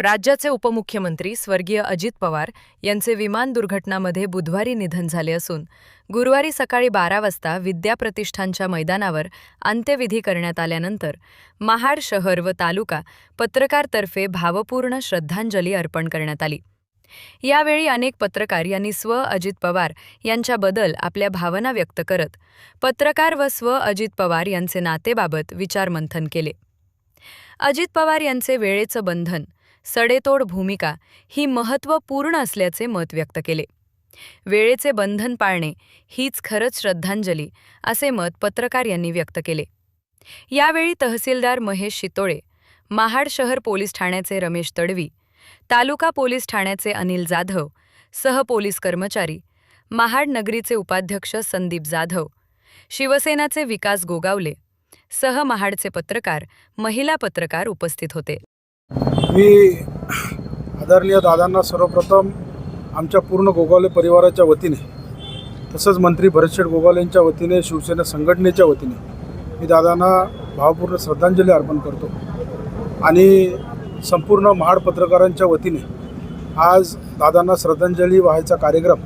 राज्याचे उपमुख्यमंत्री स्वर्गीय अजित पवार यांचे विमान दुर्घटनामध्ये बुधवारी निधन झाले असून गुरुवारी सकाळी बारा वाजता विद्याप्रतिष्ठानच्या मैदानावर अंत्यविधी करण्यात आल्यानंतर महाड शहर व तालुका पत्रकारतर्फे भावपूर्ण श्रद्धांजली अर्पण करण्यात आली. यावेळी अनेक पत्रकार यांनी स्व अजित पवार यांच्याबद्दल आपल्या भावना व्यक्त करत पत्रकार व स्व अजित पवार यांचे नातेबाबत विचारमंथन केले. अजित पवार यांचे वेळेचं बंधन सडेतोड भूमिका ही महत्त्वपूर्ण असल्याचे मत व्यक्त केले. वेळेचे बंधन पाळणे हीच खरंच श्रद्धांजली असे मत पत्रकार यांनी व्यक्त केले. यावेळी तहसीलदार महेश शितोळे महाड शहर पोलीस ठाण्याचे रमेश तडवी तालुका पोलीस ठाण्याचे अनिल जाधव सह पोलीस कर्मचारी महाड नगरीचे उपाध्यक्ष संदीप जाधव शिवसेनाचे विकास गोगावले सह महाडचे पत्रकार महिला पत्रकार उपस्थित होते. मी आदरणीय दादांना सर्वप्रथम आमच्या पूर्ण गोगावले परिवाराच्या वतीने तसंच मंत्री भरतशेठ गोगावले यांच्या वतीने शिवसेना संघटनेच्या वतीने मी दादांना भावपूर्ण श्रद्धांजली अर्पण करतो. आणि संपूर्ण महाड पत्रकारांच्या वतीने आज दादांना श्रद्धांजली वाहायचा कार्यक्रम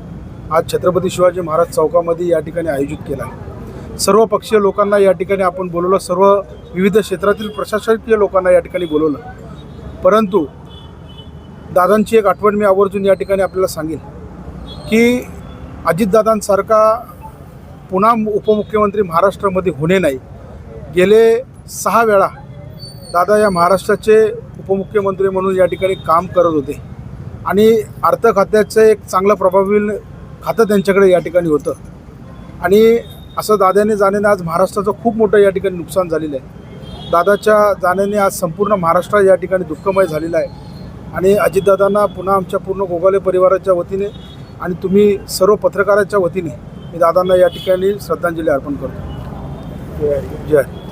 आज छत्रपती शिवाजी महाराज चौकामध्ये या ठिकाणी आयोजित केला आहे. सर्व पक्षीय लोकांना या ठिकाणी आपण बोलवलं सर्व विविध क्षेत्रातील प्रशासकीय लोकांना या ठिकाणी बोलवलं. परंतु दादांची एक आठवण मी आवर्जून या ठिकाणी आपल्याला सांगेन की अजितदादांसारखा पुन्हा उपमुख्यमंत्री महाराष्ट्रामध्ये होणे नाही. गेले सहा वेळा दादा या महाराष्ट्राचे उपमुख्यमंत्री म्हणून या ठिकाणी काम करत होते. आणि अर्थ खात्याचं एक चांगलं प्रभावी खातं त्यांच्याकडे या ठिकाणी होतं. आणि असं दादाने जाण्याने आज महाराष्ट्राचं खूप मोठं या ठिकाणी नुकसान झालेलं आहे. दादाच्या जाण्याने आज संपूर्ण महाराष्ट्र या ठिकाणी दुःखमय झालेला आहे आणि अजितदादांना पुन्हा आमच्या पूर्ण गोगाले परिवाराच्या वतीने आणि तुम्ही सर्व पत्रकाराच्या वतीने मी दादांना या ठिकाणी श्रद्धांजली अर्पण करतो जय हरी.